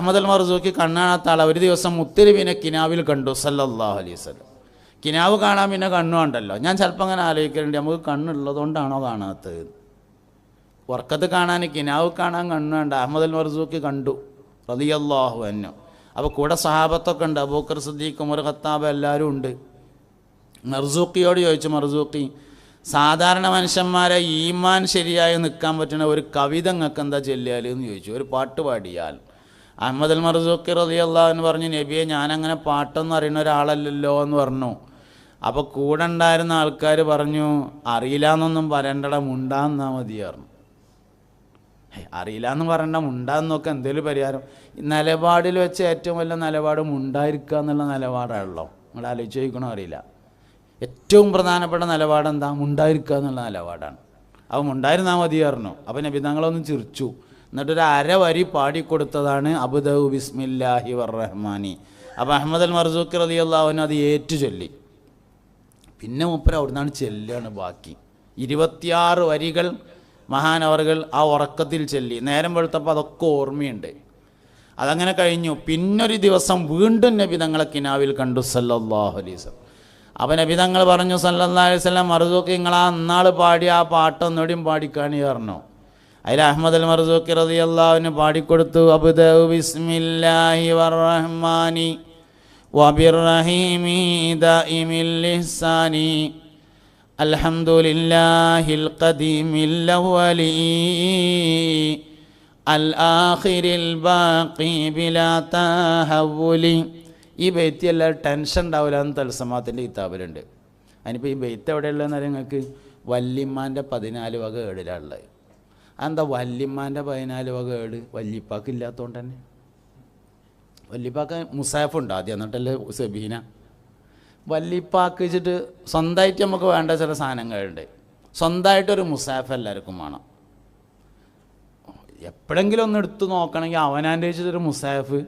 Ahmed Al Marzooqi കണ്ണാണാത്ത ആൾ ഒരു ദിവസം മുത്തിരിവിനെ കിനാവിൽ കണ്ടു സല്ലല്ലാഹു അലൈഹി വസല്ലം. കിനാവ് കാണാൻ പിന്നെ കണ്ണുണ്ടല്ലോ ഞാൻ ചിലപ്പോൾ അങ്ങനെ ആലോചിക്കലുണ്ട്. നമുക്ക് കണ്ണുള്ളതുകൊണ്ടാണോ കാണാത്തത്? ഉറക്കത്ത് കാണാൻ കിനാവ് കാണാൻ കണ്ണു കണ്ട അഹമ്മദ് അൽ മർസൂക്കി കണ്ടു റളിയല്ലാഹു അന്നു അപ്പോൾ കൂടെ സഹാബത്തൊക്കെ ഉണ്ട്. അബൂക്കർ സിദ്ദീഖ് ഉമർ ഖത്താബ് എല്ലാവരും ഉണ്ട്. മർസൂക്കിയോട് ചോദിച്ചു മർസൂക്കി സാധാരണ മനുഷ്യന്മാരെ ഈമാൻ ശരിയായി നിൽക്കാൻ പറ്റുന്ന ഒരു കവിത നിങ്ങൾക്ക് എന്താ ചെല്ലിയാൽ എന്ന് ചോദിച്ചു. ഒരു പാട്ട് പാടിയാൽ. അഹമ്മദ് അൽ മർസൂഖി റളിയല്ലാഹു എന്ന് പറഞ്ഞു നബിയെ ഞാനങ്ങനെ പാട്ടൊന്നും അറിയുന്ന ഒരാളല്ലല്ലോ എന്ന് പറഞ്ഞു. അപ്പോൾ കൂടെ ഉണ്ടായിരുന്ന ആൾക്കാർ പറഞ്ഞു അറിയില്ല എന്നൊന്നും പറയണ്ടട മുണ്ടാന്നാ മതി പറഞ്ഞു. അറിയില്ല എന്ന് പറയണ്ട മുണ്ടാന്നൊക്കെ എന്തെങ്കിലും പരിഹാരം. നിലപാടിൽ വെച്ച് ഏറ്റവും വലിയ നിലപാട് മുണ്ടായിരിക്കുക എന്നുള്ള നിലപാടാണല്ലോ നിങ്ങൾ ആലോചിച്ച് ചോദിക്കണോ അറിയില്ല. ഏറ്റവും പ്രധാനപ്പെട്ട നിലപാട് എന്താ മുണ്ടായിരിക്കുക എന്നുള്ള നിലപാടാണ്. അപ്പം മുണ്ടായിരുന്നാൽ മതി പറഞ്ഞു. അപ്പോൾ നബിതങ്ങളൊന്നും ചിരിച്ചു. എന്നിട്ടൊരു അര വരി പാടിക്കൊടുത്തതാണ് അബുദൌ ബിസ്മില്ലാഹി വറഹ്മാനി. അപ്പോൾ അഹമ്മദ് അൽ മർസൂഖ് റലി അള്ളാഹുവിന് അത് ഏറ്റു ചൊല്ലി പിന്നെ മൂപ്പര് അവിടുന്നാണ് ചെല്ലുകയാണ് ബാക്കി. ഇരുപത്തിയാറ് വരികൾ മഹാനവറുകൾ ആ ഉറക്കത്തിൽ ചെല്ലി. നേരം വെളുത്തപ്പോൾ അതൊക്കെ ഓർമ്മയുണ്ട്. അതങ്ങനെ കഴിഞ്ഞു. പിന്നൊരു ദിവസം വീണ്ടും നബി തങ്ങളെ കിനാവിൽ കണ്ടു സല്ലല്ലാഹു അലൈഹി വസല്ലം. അപ്പം നബി തങ്ങൾ പറഞ്ഞു സല്ലാ അലൈഹി വസല്ലം മറുതൂക്കി നിങ്ങൾ ആ അന്നാൾ പാടിയ ആ പാട്ട് ഒന്നുകൂടിയും പാടിക്കാണി പറഞ്ഞു. അതിൽ അഹമ്മദ് അൽ മർസൂഖി റതി അള്ളാഹുവിന് പാടിക്കൊടുത്തു അബുദൗ ബിസ്മില്ലാഹി വറഹ്മാനി വബിറഹീമി ദാഇമിൽ ലിസാനി അൽഹംദുലില്ലാഹിൽ ഖദീമിൽ അവലി അൽആഖിരിൽ ബാഖി ബിലാ തഹവ്വുലി. ഈ ബെയ്ത്തി എല്ലാം ടെൻഷൻ ഉണ്ടാവില്ല എന്ന് തൽസമാത്തിന്റെ കിതാബിലുണ്ട്. അതിനിപ്പോൾ ഈ ബെയ്ത്ത് എവിടെയുള്ളതെന്ന് അറിയാം നിങ്ങൾക്ക്? വല്യമ്മാന്റെ പതിനാല് വക ഏഴിലാണ് അതെന്താ വല്യമ്മാന്റെ പതിനാല് വക ഏട് വല്യപ്പാക്ക് ഇല്ലാത്തതുകൊണ്ട് തന്നെ. വല്യപ്പാക്ക് മുസാഫ് ഉണ്ട് ആദ്യം എന്നിട്ടല്ലേ സബീന. വല്യപ്പാക്ക് വെച്ചിട്ട് സ്വന്തമായിട്ട് നമുക്ക് വേണ്ട ചില സാധനങ്ങളുണ്ട്. സ്വന്തമായിട്ടൊരു മുസാഫ് എല്ലാവർക്കും വേണം. എപ്പോഴെങ്കിലും ഒന്ന് എടുത്തു നോക്കണമെങ്കിൽ അവനാന്റെ വെച്ചിട്ടൊരു മുസാഫ്.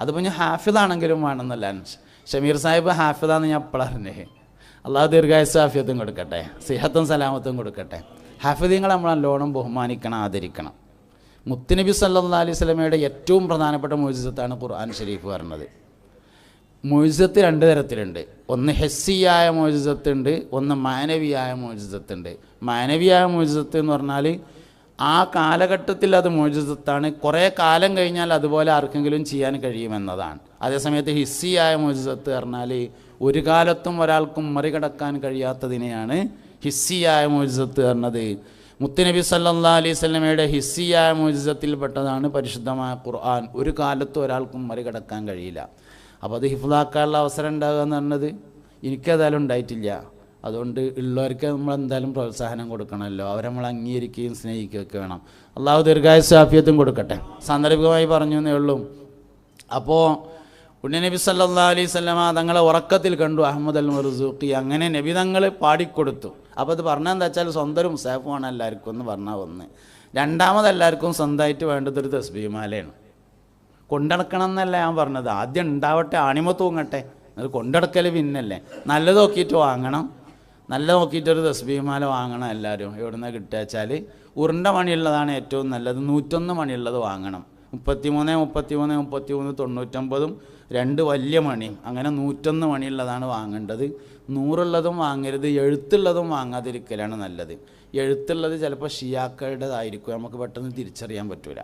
അതിപ്പോൾ ഞാൻ ഹാഫിദാണെങ്കിലും വേണമെന്നല്ല. ഷമീർ സാഹിബ് ഹാഫിദാന്ന് ഞാൻ എപ്പോഴറിഞ്ഞേ അള്ളാഹു ദീർഘായ സാഫിയത്തും കൊടുക്കട്ടെ. സിഹത്തും സലാമത്തും കൊടുക്കട്ടെ. ഹാഫിദീങ്ങളെ നമ്മൾ നല്ലോണം ബഹുമാനിക്കണം ആദരിക്കണം. മുത്തുനബി സല്ലാ അലൈഹി സ്വലമയുടെ ഏറ്റവും പ്രധാനപ്പെട്ട മൊയ്സത്താണ് ഖുർആൻ ഷരീഫ് പറഞ്ഞത്. മൊയ്സത്ത് രണ്ട് തരത്തിലുണ്ട്. ഒന്ന് ഹെസ്സിയായ മോജിസത്തുണ്ട് ഒന്ന് മാനവിയായ മോജിസത്തുണ്ട് മാനവിയായ മോജിസത്ത് എന്ന് പറഞ്ഞാൽ ആ കാലഘട്ടത്തിൽ അത് മോജിസത്താണ് കുറേ കാലം കഴിഞ്ഞാൽ അതുപോലെ ആർക്കെങ്കിലും ചെയ്യാൻ കഴിയുമെന്നതാണ്. അതേസമയത്ത് ഹിസ്സിയായ മോജിസത്ത് പറഞ്ഞാൽ ഒരു കാലത്തും ഒരാൾക്കും മറികടക്കാൻ കഴിയാത്തതിനെയാണ് ഹിസ്സിയായ മോജിസത്ത് പറഞ്ഞത്. മുത്തുനബി സല്ലാ അലൈഹി ഹിസ്സിയായ മോജിസത്തിൽപ്പെട്ടതാണ് പരിശുദ്ധമായ ഖുർആൻ. ഒരു കാലത്തും ഒരാൾക്കും മറികടക്കാൻ കഴിയില്ല. അപ്പോൾ അത് ഹിഫ്ലാക്കാനുള്ള അവസരം ഉണ്ടാകുക എന്ന് പറഞ്ഞത് എനിക്കതായാലും ഉണ്ടായിട്ടില്ല. അതുകൊണ്ട് ഉള്ളവർക്ക് നമ്മൾ എന്തായാലും പ്രോത്സാഹനം കൊടുക്കണമല്ലോ. അവരെ നമ്മൾ അംഗീകരിക്കുകയും സ്നേഹിക്കുകയൊക്കെ വേണം. അള്ളാഹു ദീർഘായ ആഫിയത്തും കൊടുക്കട്ടെ. സാന്ദർഭികമായി പറഞ്ഞു എന്നേ ഉള്ളൂ. അപ്പോൾ പുണ്യനബി സല്ലാ അലൈഹി തങ്ങളെ ഉറക്കത്തിൽ കണ്ടു. Ahmed Al Marzooqi. അങ്ങനെ നബി തങ്ങൾ പാടിക്കൊടുത്തു. അപ്പോൾ അത് പറഞ്ഞാൽ എന്താ വെച്ചാൽ സ്വന്തം മുസാഫുമാണ് എല്ലാവർക്കും എന്ന് പറഞ്ഞാൽ ഒന്ന്. രണ്ടാമത് എല്ലാവർക്കും സ്വന്തമായിട്ട് വേണ്ടതൊരു തസ്ബീമാലയാണ് കൊണ്ടടക്കണം എന്നല്ല ഞാൻ പറഞ്ഞത്. ആദ്യം ഉണ്ടാവട്ടെ ആണിമ തൂങ്ങട്ടെ. അത് കൊണ്ടടക്കൽ പിന്നല്ലേ. നല്ലത് നോക്കിയിട്ട് വാങ്ങണം. നല്ല നോക്കിയിട്ടൊരു തസ്ബീമാല വാങ്ങണം എല്ലാവരും. എവിടുന്ന കിട്ടുക വെച്ചാൽ ഉരുണ്ട മണിയുള്ളതാണ് ഏറ്റവും നല്ലത്. നൂറ്റൊന്ന് മണിയുള്ളത് വാങ്ങണം. മുപ്പത്തിമൂന്ന് മുപ്പത്തിമൂന്ന് മുപ്പത്തിമൂന്ന് തൊണ്ണൂറ്റൊമ്പതും രണ്ട് വലിയ മണിയും. അങ്ങനെ നൂറ്റൊന്ന് മണിയുള്ളതാണ് വാങ്ങേണ്ടത്. നൂറുള്ളതും വാങ്ങരുത് എഴുത്തുള്ളതും വാങ്ങാതിരിക്കലാണ് നല്ലത്. എഴുത്തുള്ളത് ചിലപ്പോൾ ഷിയാക്കളുടേതായിരിക്കും. നമുക്ക് പെട്ടെന്ന് തിരിച്ചറിയാൻ പറ്റില്ല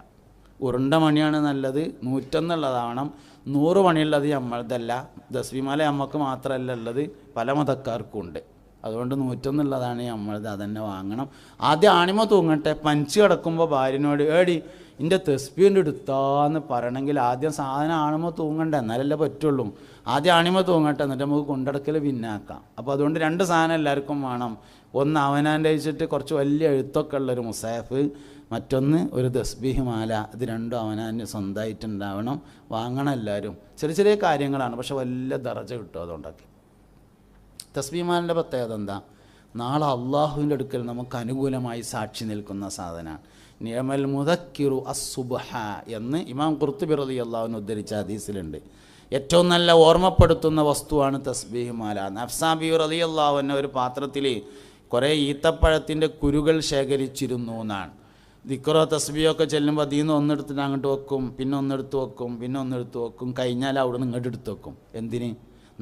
ഉരുണ്ട മണിയാണ് നല്ലത്. നൂറ്റൊന്നുള്ളതാവണം. നൂറ് മണിയുള്ളത് നമ്മളതല്ല ദസ്വിമാല നമുക്ക് മാത്രമല്ല ഉള്ളത്. പല മതക്കാർക്കും ഉണ്ട് അതുകൊണ്ട് നൂറ്റൊന്നുള്ളതാണ് നമ്മളത് അതന്നെ വാങ്ങണം. ആദ്യം ആണിമ തൂങ്ങട്ടെ. പഞ്ച് കിടക്കുമ്പോൾ ഭാര്യനോട് ഏടി എന്റെ തെസ്ബീന്റെ എടുത്താന്ന് പറയണമെങ്കിൽ ആദ്യം സാധനം ആണുമ്പോൾ തൂങ്ങണ്ട? എന്നാലല്ലേ പറ്റുള്ളൂ. ആദ്യം ആണിമ തൂങ്ങട്ടെ എന്നിട്ട് നമുക്ക് കൊണ്ടടക്കൽ പിന്നാക്കാം. അപ്പോൾ അതുകൊണ്ട് രണ്ട് സാധനം എല്ലാവർക്കും വേണം. ഒന്ന് അവനാന്റെ കുറച്ച് വലിയ എഴുത്തൊക്കെ ഉള്ളൊരു മുസാഫ് മറ്റൊന്ന് ഒരു തസ്ബീഹ് മാല. ഇത് രണ്ടും അവനാന് സ്വന്തമായിട്ടുണ്ടാവണം വാങ്ങണം എല്ലാവരും. ചെറിയ ചെറിയ കാര്യങ്ങളാണ് പക്ഷെ വലിയ ദറജ കിട്ടും അതുകൊണ്ടൊക്കെ. തസ്ബീഹ് മാലിന്റെ പ്രത്യേകത എന്താ? നാളെ അള്ളാഹുവിന്റെ അടുക്കൽ നമുക്ക് അനുകൂലമായി സാക്ഷി നിൽക്കുന്ന സാധനമാണ് നിയമൽ മുതക്കിറു അസുബഹ എന്ന് ഇമാം കുർത്തുബി റലി അള്ളാഹുവിന് ഉദ്ധരിച്ച ഹദീസിലുണ്ട്. ഏറ്റവും നല്ല ഓർമ്മപ്പെടുത്തുന്ന വസ്തുവാണ് തസ്ബീഹ് മാല. നഫ്സാബി റലി അള്ളാഹു എന്ന ഒരു പാത്രത്തിൽ കുറേ ഈത്തപ്പഴത്തിന്റെ കുരുകൾ ശേഖരിച്ചിരുന്നു എന്നാണ്. ദിക്കറോ തസ്ബിയൊക്കെ ചെല്ലുമ്പോൾ അതിൽ നിന്ന് ഒന്നെടുത്തിട്ട് അങ്ങോട്ട് വെക്കും പിന്നെ ഒന്നെടുത്ത് വെക്കും പിന്നെ ഒന്നെടുത്ത് വെക്കും കഴിഞ്ഞാൽ അവിടെ നിന്ന് ഇങ്ങോട്ട് എടുത്ത് വെക്കും. എന്തിന്?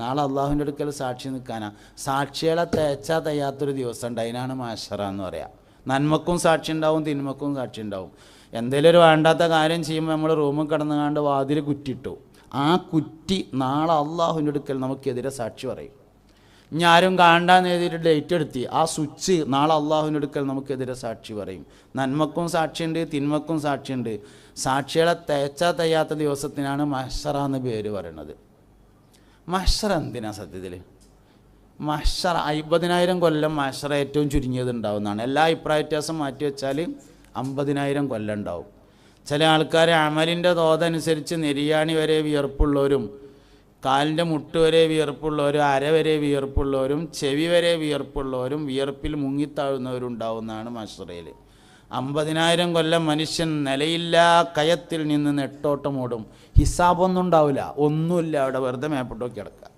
നാളെ അള്ളാഹുവിന്റെ അടുക്കൽ സാക്ഷി നിൽക്കാനാ. സാക്ഷികളെ തേച്ചാ തയ്യാത്തൊരു ദിവസം ഉണ്ട് അതിനാണ് മാഷറ എന്ന് പറയാം. നന്മക്കും സാക്ഷി ഉണ്ടാവും തിന്മക്കും സാക്ഷി ഉണ്ടാവും. എന്തെങ്കിലും ഒരു വേണ്ടാത്ത കാര്യം ചെയ്യുമ്പോൾ നമ്മൾ റൂമിൽ കിടന്നുകാണ്ട് വാതിൽ കുറ്റിട്ടു. ആ കുറ്റി നാളെ അള്ളാഹുവിന്റെ അടുക്കൽ നമുക്കെതിരെ സാക്ഷി പറയും. ഇനി ആരും കാണാന്ന് എഴുതിയിട്ട് ഡേറ്റ് എടുത്തി. ആ സ്വിച്ച് നാളെ അള്ളാഹുവിന്റെ അടുക്കൽ നമുക്കെതിരെ സാക്ഷി പറയും. നന്മക്കും സാക്ഷിയുണ്ട് തിന്മക്കും സാക്ഷിയുണ്ട് സാക്ഷികളെ തേച്ചാ തയ്യാത്ത ദിവസത്തിനാണ് മഹ്ഷറ എന്ന് പേര് പറയണത്. മഹ്ഷറ എന്തിനാ സത്യത്തിൽ മഷർ അമ്പതിനായിരം കൊല്ലം മഷർ ഏറ്റവും ചുരുങ്ങിയത് ഉണ്ടാവുന്നതാണ് എല്ലാ അഭിപ്രായ വ്യത്യാസം മാറ്റി വെച്ചാൽ അമ്പതിനായിരം കൊല്ലം ഉണ്ടാവും. ചില ആൾക്കാർ അമലിന്റെ തോതനുസരിച്ച് നെരിയാണി വരെ വിയർപ്പുള്ളവരും കാലിന്റെ മുട്ട് വരെ വിയർപ്പുള്ളവരും അര വരെ വിയർപ്പുള്ളവരും ചെവി വരെ വിയർപ്പുള്ളവരും വിയർപ്പിൽ മുങ്ങിത്താഴുന്നവരും ഉണ്ടാവുന്നതാണ് മഷറയിൽ അമ്പതിനായിരം കൊല്ലം മനുഷ്യൻ നിലയില്ലാ കയത്തിൽ നിന്ന് നെട്ടോട്ടം ഓടും. ഹിസാബൊന്നും ഉണ്ടാവില്ല. ഒന്നുമില്ല അവിടെ വെറുതെ മേപ്പോട്ടോക്കി കിടക്കുക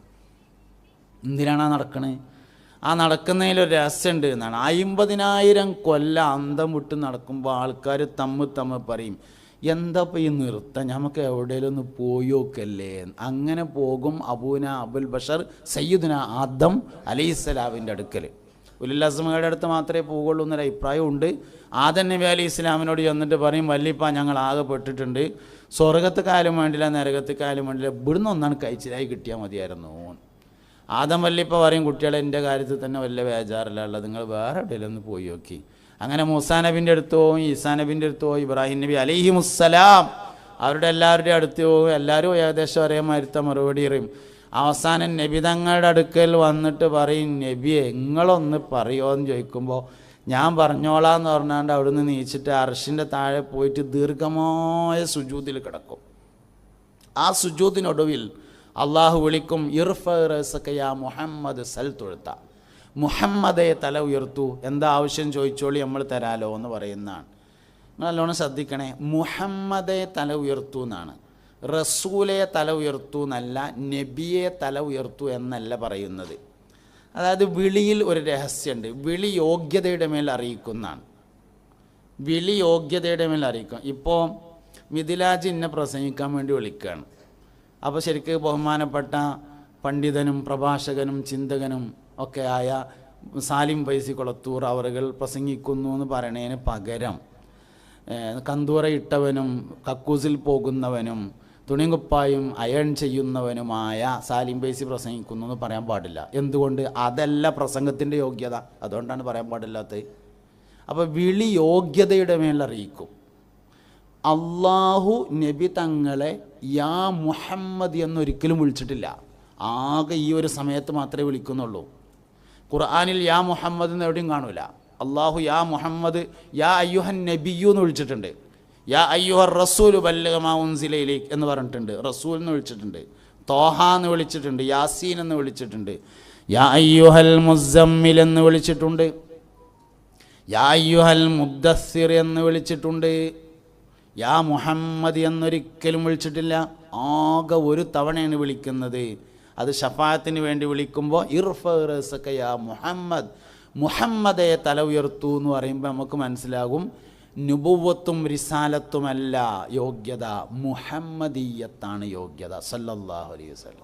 എന്തിനാണ് ആ നടക്കണേ? ആ നടക്കുന്നതിലൊരു രസമുണ്ട് എന്നാണ്. അമ്പതിനായിരം കൊല്ലം അന്തം വിട്ട് നടക്കുമ്പോൾ ആൾക്കാർ തമ്മ് തമ്മ് പറയും എന്താ ഇപ്പം ഈ നൃത്തം? നമുക്ക് എവിടെയെങ്കിലും ഒന്ന് പോയോക്കല്ലേ അങ്ങനെ പോകും അബൂന അബുൽ ബഷർ സയ്യിദുന ആദം അലൈസലാവിന്റെ അടുക്കൽ ഉലുല്ലാസ്മയുടെ അടുത്ത് മാത്രമേ പോകുള്ളൂ എന്നൊരു അഭിപ്രായമുണ്ട്. ആദം നബി അലി ഇസ്ലാമിനോട് ചെന്നിട്ട് പറയും വല്ലിപ്പ ഞങ്ങൾ ആകെ പെട്ടിട്ടുണ്ട്. സ്വർഗത്ത് കാലം വേണ്ടില്ല നരകത്ത് കാലം വേണ്ടില്ല. ഇവിടുന്ന് ഒന്നാണ് കഴിച്ചിലായി കിട്ടിയാൽ മതിയായിരുന്നു. ആദം വല്ലിപ്പ പറയും കുട്ടികളെ എന്റെ കാര്യത്തിൽ തന്നെ വല്ല ബേജാറില്ല ഉള്ളത്. നിങ്ങൾ വേറെ എവിടെയെങ്കിലും പോയി നോക്കി. അങ്ങനെ മൂസാ നബിന്റെ അടുത്ത് പോകും ഈസാ നബിന്റെ അടുത്ത് പോകും ഇബ്രാഹിം നബി അലൈഹി മുസ്സലാം അവരുടെ എല്ലാവരുടെയും അടുത്ത് പോകും എല്ലാവരും ഏകദേശം ഒരേ മരുത്ത മറുപടി പറയും. അവസാനം നബി തങ്ങളുടെ അടുക്കൽ വന്നിട്ട് പറയും നബിയെ നിങ്ങളൊന്ന് പറയുമോ എന്ന് ചോദിക്കുമ്പോൾ ഞാൻ പറഞ്ഞോളാം എന്ന് പറഞ്ഞാണ്ട് അവിടുന്ന് നീച്ചിട്ട് അർഷിന്റെ താഴെ പോയിട്ട് ദീർഘമായ സുജൂതിൽ കിടക്കും. ആ സുജൂതിനൊടുവിൽ അള്ളാഹു വിളിക്കും ഇർഫ റസക്കയാ മുഹമ്മദ് സൽ തൊഴുത്ത. മുഹമ്മദെ തല ഉയർത്തു എന്താ ആവശ്യം ചോദിച്ചോളി നമ്മൾ തരാലോ? എന്ന് പറയുന്നതാണ്. നിങ്ങൾ നല്ലോണം ശ്രദ്ധിക്കണേ. മുഹമ്മദെ തല ഉയർത്തു എന്നാണ്. റസൂലെ തല ഉയർത്തു എന്നല്ല നബിയെ തല ഉയർത്തു എന്നല്ല പറയുന്നത്. അതായത് വിളിയിൽ ഒരു രഹസ്യമുണ്ട്. വിളി യോഗ്യതയുടെ മേൽ അറിയിക്കുന്നതാണ്. വിളി യോഗ്യതയുടെ മേൽ അറിയിക്കും. ഇപ്പോൾ മിഥിലാജ് എന്നെ പ്രസംഗിക്കാൻ വേണ്ടി വിളിക്കുകയാണ്. അപ്പോൾ ശരിക്ക് ബഹുമാനപ്പെട്ട പണ്ഡിതനും പ്രഭാഷകനും ചിന്തകനും ഒക്കെ ആയ സാലിം പൈസി കൊളത്തൂർ അവറുകൾ പ്രസംഗിക്കുന്നു എന്ന് പറയണതിന് പകരം കന്തൂറ ഇട്ടവനും കക്കൂസിൽ പോകുന്നവനും തുണികുപ്പായും അയൺ ചെയ്യുന്നവനുമായ സാലിം ബേസി പ്രസംഗിക്കുന്നു എന്ന് പറയാൻ പാടില്ല. എന്തുകൊണ്ട്? അതല്ല പ്രസംഗത്തിന്റെ യോഗ്യത. അതുകൊണ്ടാണ് പറയാൻ പാടില്ലാത്തത്. അപ്പോൾ വിളി യോഗ്യതയുടെ മേലറിയിക്കും അള്ളാഹു നബി തങ്ങളെ യാ മുഹമ്മദ് എന്നൊരിക്കലും വിളിച്ചിട്ടില്ല. ആകെ ഈ ഒരു സമയത്ത് മാത്രമേ വിളിക്കുന്നുള്ളൂ. ഖുർആാനിൽ യാ മുഹമ്മദ് എന്ന് എവിടെയും കാണൂല. അള്ളാഹു യാ മുഹമ്മദ് യാ അയ്യുഹൻ നബിയു എന്ന് വിളിച്ചിട്ടുണ്ട്. യാ അയ്യുഹർ റസൂൽ ബല്ലഗമാ ഉൻസിലയിലേക്ക് എന്ന് പറഞ്ഞിട്ടുണ്ട്. റസൂൽ എന്ന് വിളിച്ചിട്ടുണ്ട്. തോഹ എന്ന് വിളിച്ചിട്ടുണ്ട്. യാസീൻ എന്ന് വിളിച്ചിട്ടുണ്ട്. യാ അയ്യുഹൽ മുസമ്മിൽ എന്ന് വിളിച്ചിട്ടുണ്ട്. യാ അയ്യുഹൽ മുദ്ദസ്സിർ എന്ന് വിളിച്ചിട്ടുണ്ട്. യാ മുഹമ്മദ് എന്നൊരിക്കലും വിളിച്ചിട്ടില്ല. ആകെ ഒരു തവണയാണ് വിളിക്കുന്നത്. അത് ഷഫായത്തിന് വേണ്ടി വിളിക്കുമ്പോൾ ഇർഫറസക്ക യാ മുഹമ്മദ്. മുഹമ്മദയെ തല ഉയർത്തു എന്ന് പറയുമ്പോൾ നമുക്ക് മനസ്സിലാകും. നുബുവത്തും റിസാലത്തുമല്ല യോഗ്യത. മുഹമ്മദീയത്താണ് യോഗ്യത. സല്ലല്ലാഹു അലൈഹി വസല്ലം.